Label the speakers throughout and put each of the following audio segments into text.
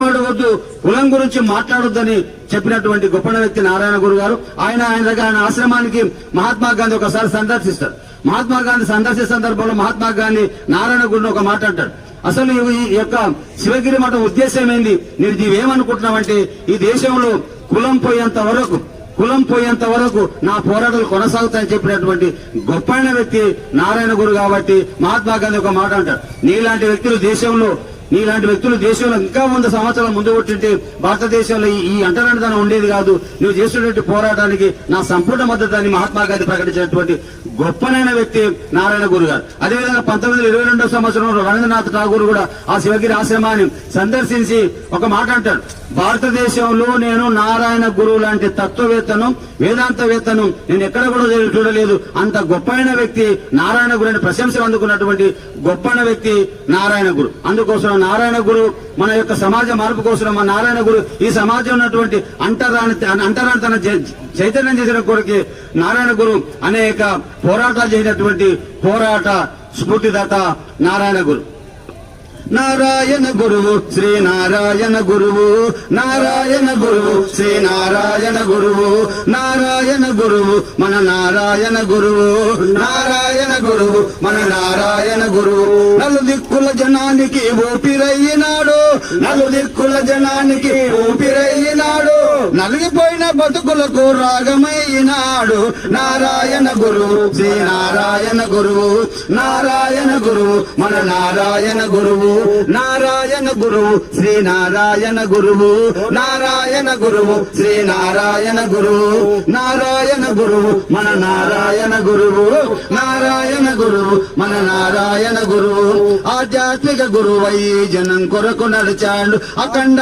Speaker 1: మాట్లాడవద్దు కులం గురించి మాట్లాడొద్దని చెప్పినటువంటి గొప్ప వ్యక్తి నారాయణ గురు గారు. ఆయన ఆయన దగ్గర ఆయన ఆశ్రమానికి మహాత్మా గాంధీ ఒకసారి సందర్శిస్తారు. మహాత్మా గాంధీ సందర్శించే సందర్భంలో మహాత్మా గాంధీ నారాయణ గురుని ఒక మాట అంటాడు. అసలు ఈ ఈ యొక్క శివగిరి మఠం ఉద్దేశం ఏంది? నేను నీవేమనుకుంటున్నావంటే ఈ దేశంలో కులం పోయేంత వరకు కులం పోయేంత వరకు నా పోరాటాలు కొనసాగుతాయని చెప్పినటువంటి గొప్పైన వ్యక్తి నారాయణ గురు కాబట్టి మహాత్మా గాంధీ ఒక మాట అంటారు. నీలాంటి వ్యక్తులు దేశంలో నీలాంటి వ్యక్తులు దేశంలో ఇంకా వంద సంవత్సరాలు ముందు కొట్టింటే భారతదేశంలో ఈ- ఈ అంటరానితనం ఉండేది కాదు. నువ్వు చేసినటువంటి పోరాటానికి నా సంపూర్ణ మద్దతు అని మహాత్మా గాంధీ ప్రకటించినటువంటి గొప్పనైన వ్యక్తి నారాయణ గురు గారు అదేవిధంగా పంతొమ్మిది వందల ఇరవై రెండో సంవత్సరంలో రవీంద్రనాథ్ ఠాగూర్ కూడా ఆ శివగిరి ఆశ్రమాన్ని సందర్శించి ఒక మాట అంటాడు. భారతదేశంలో నేను నారాయణ గురువు లాంటి తత్వవేత్తను వేదాంతవేత్తను నేను ఎక్కడ కూడా చూడలేదు. అంత గొప్పైన వ్యక్తి నారాయణ గురు అని ప్రశంసలు అందుకున్నటువంటి గొప్పైన వ్యక్తి నారాయణ గురు. అందుకోసం నారాయణ గురు మన యొక్క సమాజ మార్పు కోసం మన నారాయణ గురు ఈ సమాజం ఉన్నటువంటి అంటరాని అంటరాని తన చైతన్యం చేసిన కొరకు నారాయణ గురు అనేక పోరాటాలు చేసినటువంటి పోరాట స్ఫూర్తిదాత నారాయణ గురు. నారాయణ గురువు శ్రీ నారాయణ గురువు. నారాయణ గురువు శ్రీ నారాయణ గురువు. నారాయణ గురువు మన నారాయణ గురువు. నారాయణ గురువు మన నారాయణ గురువు. నలు దిక్కుల జనానికి ఊపిరయ్యినాడు. నలు దిక్కుల జనానికి ఊపిరయ్యినాడు. నలిగిపోయిన బతుకులకు రాగమైనాడు. నారాయణ గురువు శ్రీ నారాయణ గురువు నారాయణ గురువు మన నారాయణ గురువు నారాయణ గురువు శ్రీ నారాయణ గురువు నారాయణ గురువు శ్రీ నారాయణ గురువు నారాయణ గురువు మన నారాయణ గురువు నారాయణ గురువు మన నారాయణ గురువు ఆధ్యాత్మిక గురువై జనం కొరకు నడిచాడు. అఖండ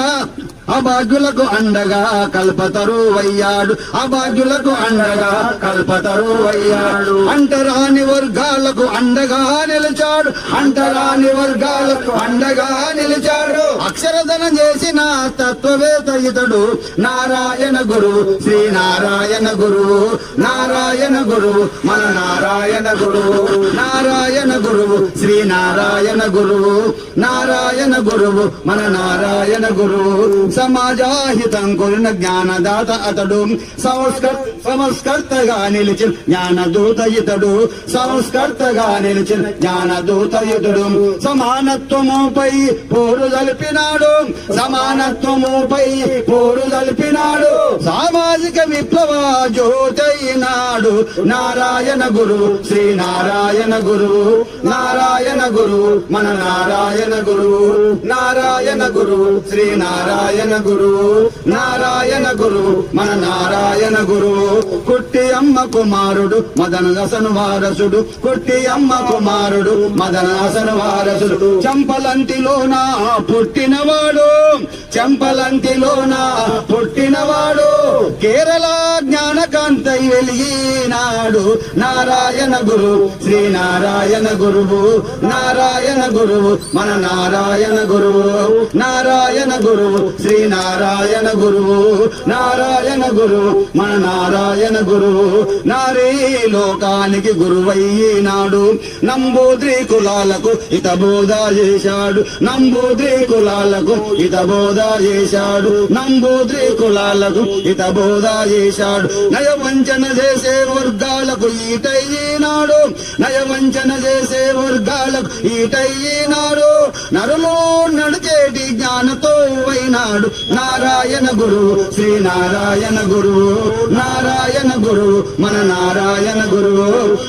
Speaker 1: అభాగ్యులకు అండగా కల్పతరు వయ్యాడు. అభాగ్యులకు అండగా కల్పతరు వయ్యాడు. అంటరాని వర్గాలకు అండగా నిలిచాడు. అంటరాని వర్గాలకు అండగా నిలిచాడు. అక్షరధన చేసిన తత్వవేత్త ఇతడు. నారాయణ గురువు శ్రీ నారాయణ గురువు నారాయణ గురువు మన నారాయణ గురువు నారాయణ గురువు శ్రీ నారాయణ గురువు నారాయణ గురువు మన నారాయణ గురువు సమాజాహితం కొరిన జ్ఞానదాత అతడు. సంస్కర్ సంస్కర్తగా నిలిచిన జ్ఞానదూత ఇతడు. సంస్కర్తగా నిలిచిన జ్ఞానదూత ఇతడు. సమానత్వముపై పోరు జలిపినాడు. సమానత్వముపై పోరు జలిపినాడు. సామాజిక విప్లవ జ్యోతైనాడు. నారాయణ గురు శ్రీ నారాయణ గురు. నారాయణ గురు మన నారాయణ గురు. నారాయణ గురు శ్రీ నారాయణ నారాయణ గురువు నారాయణ గురువు మన నారాయణ గురువు కుట్టి అమ్మ కుమారుడు మదన దశను వారసుడు. కుట్టి అమ్మ కుమారుడు మదన దశను వారసుడు. చంపలంతిలోన పుట్టినవాడు? చంపలంతిలోన పుట్టినవాడు? కేరళ జ్ఞానకాంతై వెలిగినాడు. నారాయణ గురు శ్రీ నారాయణ గురువు. నారాయణ గురువు మన నారాయణ గురువు. నారాయణ గురువు శ్రీ శ్రీ నారాయణ గురువు నారాయణ గురువు మన నారాయణ గురువు నారీ లోకానికి గురువయ్యినాడు. నంబూద్రి కులాలకు ఇత బోధ చేశాడు. నంబూద్రి కులాలకు ఇత బోధ చేశాడు. నంబూద్రి కులాలకు ఇత బోధ చేశాడు. నయ వంచన చేసే వర్గాలకు ఈటయ్యినాడు. నయ వంచన చేసే వర్గాలకు ఈటయ్యినాడు. నరులో నడిచేటి జ్ఞానతో అయినాడు. వైనాడు నారాయణ గురువు శ్రీ నారాయణ గురువు నారాయణ గురువు మన నారాయణ గురువు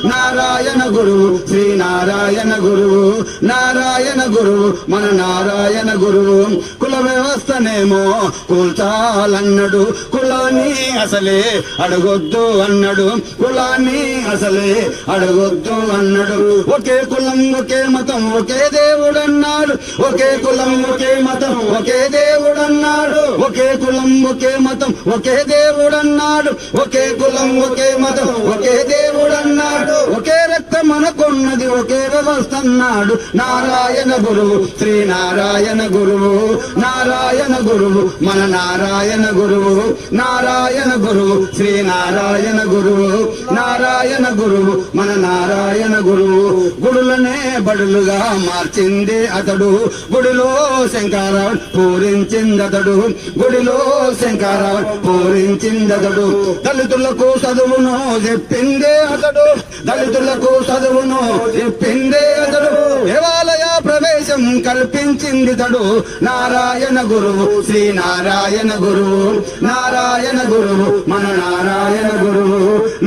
Speaker 1: నారాయణ గురువు శ్రీ నారాయణ గురువు నారాయణ గురువు మన నారాయణ గురువు కుల వ్యవస్థనేమో కూల్చాలన్నాడు. కులాన్ని అసలే అడగొద్దు అన్నాడు. కులాన్ని అసలే అడగొద్దు అన్నాడు. ఒకే కులం ఒకే మతం ఒకే దేవుడు అన్నాడు ఒకే కులం ఒకే మతం ఒకే దేవుడు అన్నాడు ఒకే కులం ఒకే మతం ఒకే దేవుడు అన్నాడు ఒకే కులం ఒకే మతం ఒకే దేవుడు అన్నాడు ఒకే రక్తం మనకున్నది ఒకే వ్యవస్థ అన్నాడు. నారాయణ గురువు శ్రీ నారాయణ గురువు. నారాయణ గురువు మన నారాయణ గురువు నారాయణ గురువు శ్రీ నారాయణ గురువు నారాయణ గురువు మన నారాయణ గురువు. గుడులనే బడులుగా మార్చింది అతడు. గుడిలో శంకారావు పూరించిందతడు. గుడిలో శంకారావు పూరించిందతడు. దళితులకు చదువును చెప్పిందే అతడు. దళితులకు చదువును చెప్పిందే అతడు. దేవాలయ ప్రవేశం కల్పించింది తడు. నారాయణ గురు గురువు శ్రీ నారాయణ గురువు నారాయణ గురువు మన నారాయణ గురువు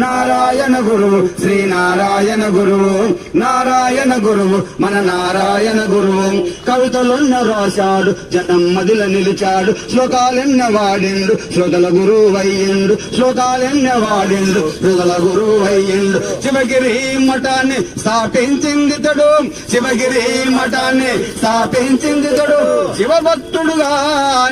Speaker 1: నారాయణ గురువు శ్రీ నారాయణ గురువు నారాయణ గురువు మన నారాయణ గురువు కవితలున్న రాశాడు జనం మదిల నిలిచాడు శ్లోకాలెన్న వాడిండు శ్రోతల గురువు అయ్యిండు శ్లోకాలెన్న వాడిండు శ్రోతల గురువు అయ్యిండు శివగిరి మఠాన్ని స్థాపించింది తడు శివగిరి మఠాన్ని స్థాపించింది తడు. శివభక్తుడుగా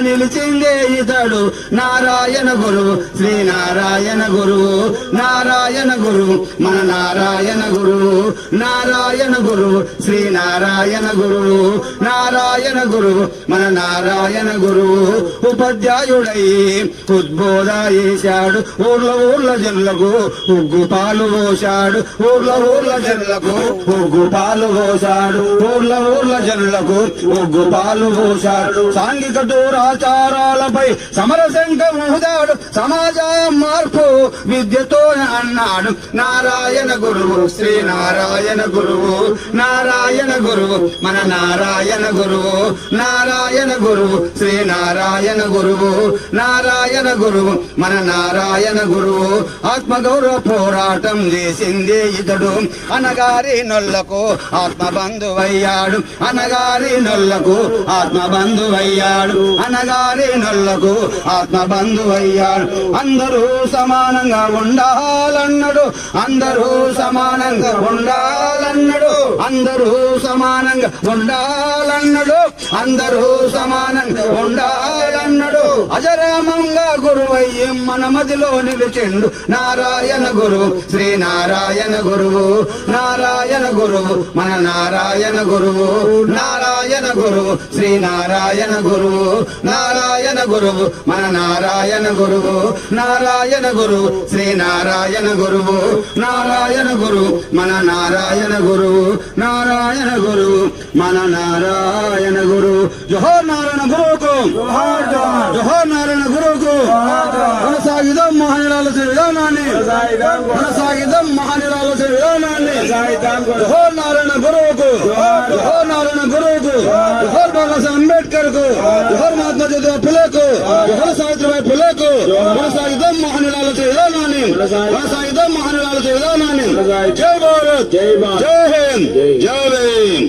Speaker 1: నిలిచిందే ఇతడు. నారాయణ గురువు శ్రీ నారాయణ గురువు నారాయణ గురువు మన నారాయణ గురువు నారాయణ గురువు శ్రీ నారాయణ గురువు నారాయణ గురువు మన నారాయణ గురువు. ఉపాధ్యాయుడై ఉద్బోధ చేశాడు. ఊర్ల ఊర్ల జనులకు ఉగ్గు పాలు పోశాడు. ఊర్ల ఊర్ల జనులకు ఉగ్గు పాలు పోశాడు. ఊర్ల ఊర్ల జనులకు ఉగ్గు పాలు పోశాడు. సాంఘిక దూరాచారాలపై సమరశంఖం ఊదాడు సమాజ మార్పు విద్యతో అన్నాడు. నారాయణ గురువు శ్రీ నారాయణ గురువు నారాయణ గురువు మన నారాయణ గురువు నారాయణ గురువు శ్రీ నారాయణ గురువు నారాయణ గురువు మన నారాయణ గురువు. ఆత్మగౌరవ పోరాటం చేసిందే ఇతడు. అనగారి నొల్లకు ఆత్మబంధువయ్యాడు. అనగారి నొల్లకు ఆత్మబంధువయ్యాడు. అయ్యాడు అనగారి నల్లకు ఆత్మ బంధువయ్యాడు అందరూ సమానంగా ఉండాలన్నాడు. అందరూ సమానంగా ఉండాలన్నాడు. అందరూ సమానంగా ఉండాలన్నాడు. అందరూ సమానంగా ఉండాలన్నాడు. అజరామంగా గురువయ్యి మన మదిలో నిలిచిండు? నారాయణ గురువు శ్రీ నారాయణ గురువు. నారాయణ గురువు మన నారాయణ గురువు. నారాయణ గురువు శ్రీ నారాయణ గురువు. నారాయణ గురువు మన నారాయణ గురువు. నారాయణ గురువు శ్రీ నారాయణ గురువు. నారాయణ గురువు మన నారాయణ గురువు. నారాయణ గురువు మన నారాయణ గురువు. జోహర్ నారాయణ గురువుకు. జోహర్ నారాయణ గురువుకు. కొనసాగిదాం మహానిరాల విధానాన్ని కొనసాగిదాం మహానిరాల విధానాన్ని జోహర్ నారాయణ గురువుకు జోహర్ నారాయణ గురువుకు జోహర్ బాబాసాహెబ్ అంబేద్కర్ కు జోహర్ మహాత్మా జ్యోతిరావు ఫులేకు జోహర్ సావిత్రిబాయి ఫులేకు కొనసాగిదాం మహానిరాల విధానాన్ని కొనసాగిదాం మహానిరాల విధానాన్ని జై భారత్ జై హింద్ జై భీమ్